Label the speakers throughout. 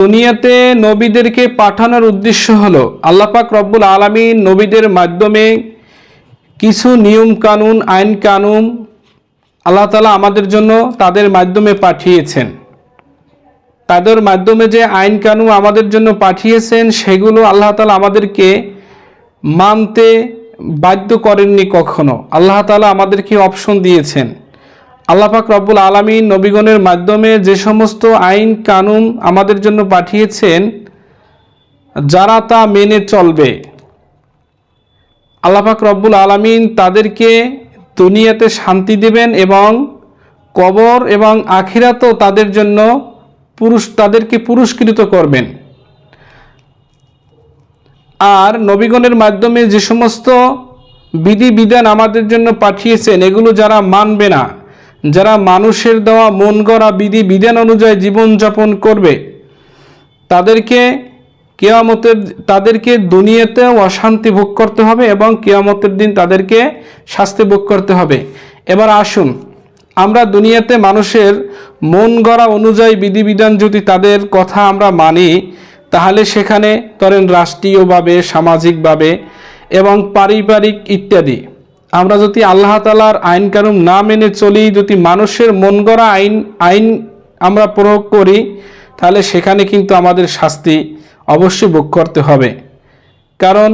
Speaker 1: দুনিয়াতে নবীদেরকে পাঠানোর উদ্দেশ্য হলো আল্লাপাক রব্বুল আলমিন নবীদের মাধ্যমে কিছু নিয়ম কানুন, আইন কানুন আল্লাহ তালা আমাদের জন্য তাদের মাধ্যমে পাঠিয়েছেন। তাদের মাধ্যমে যে আইন কানুন আমাদের জন্য পাঠিয়েছেন, সেগুলো আল্লাহ তালা আমাদেরকে মানতে বাধ্য করেননি কখনো। আল্লাহ তালা আমাদেরকে অপশন দিয়েছেন। আল্লাপাক রব্বুল আলমী নবীগণের মাধ্যমে যে সমস্ত আইন কানুন আমাদের জন্য পাঠিয়েছেন, যারা তা মেনে চলবে। আল্লাপাক রব্বুল আলমিন তাদেরকে দুনিয়াতে শান্তি দেবেন এবং কবর এবং আখিরাতও তাদের জন্য পুরুষ, তাদেরকে পুরস্কৃত করবেন। আর নবীগণের মাধ্যমে যে সমস্ত বিধিবিধান আমাদের জন্য পাঠিয়েছেন, এগুলো যারা মানবে না যারা মানুষের দেওয়া মন গড়া বিধি বিধান অনুযায়ী জীবনযাপন করবে, তাদেরকে কেয়ামতের, তাদেরকে দুনিয়াতে অশান্তি ভোগ করতে হবে এবং কেয়ামতের দিন তাদেরকে শাস্তি ভোগ করতে হবে। এবার আসুন, আমরা দুনিয়াতে মানুষের মন গড়া অনুযায়ী বিধিবিধান যদি তাদের কথা আমরা মানি, তাহলে সেখানে ধরেন রাষ্ট্রীয়ভাবে, সামাজিকভাবে এবং পারিবারিক ইত্যাদি। আমরা যদি আল্লাহ তালার আইন কানুন না মেনে চলি, যদি মানুষের মন গড়া আইন আইন আমরা প্রয়োগ করি, তাহলে সেখানে কিন্তু আমাদের শাস্তি অবশ্যই ভোগ করতে হবে। কারণ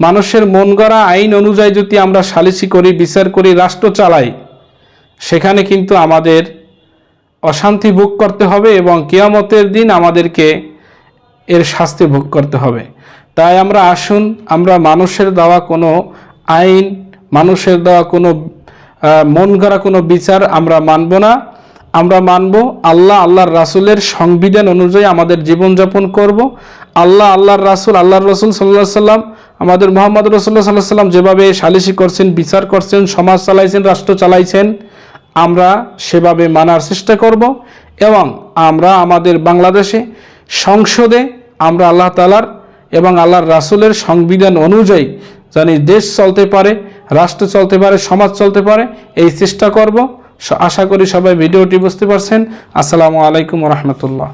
Speaker 1: মানুষের মন গড়া আইন অনুযায়ী যদি আমরা সালিসি করি, বিচার করি, রাষ্ট্র চালাই, সেখানে কিন্তু আমাদের অশান্তি ভোগ করতে হবে এবং কেয়ামতের দিন আমাদেরকে এর শাস্তি ভোগ করতে হবে। তাই আমরা আসুন, আমরা মানুষের দেওয়া কোনো আইন মানুষের দেওয়া কোনো মন গড়া কোনো বিচার আমরা মানব না। আমরা মানব আল্লাহ আল্লাহর রাসুলের সংবিধান অনুযায়ী আমাদের জীবনযাপন করব। আল্লাহ আল্লাহর রাসুল, আল্লাহর রসুল সাল্লাহ সাল্লাম, আমাদের মোহাম্মদ রসুল্লাহ সাল্লাহ সাল্লাম যেভাবে সালিসি করছেন, বিচার করছেন, সমাজ চালাইছেন, রাষ্ট্র চালাইছেন, আমরা সেভাবে মানার চেষ্টা করব এবং আমরা আমাদের বাংলাদেশে সংসদে আমরা আল্লাহ তালার এবং আল্লাহর রাসুলের সংবিধান অনুযায়ী জানি দেশ চলতে পারে রাষ্ট্র চলতে পারে, সমাজ চলতে পারে, এই চেষ্টা করব। আশা করি সবাই ভিডিওটি বুঝতে পারছেন। আসসালামু আলাইকুম রহমতুল্লাহ।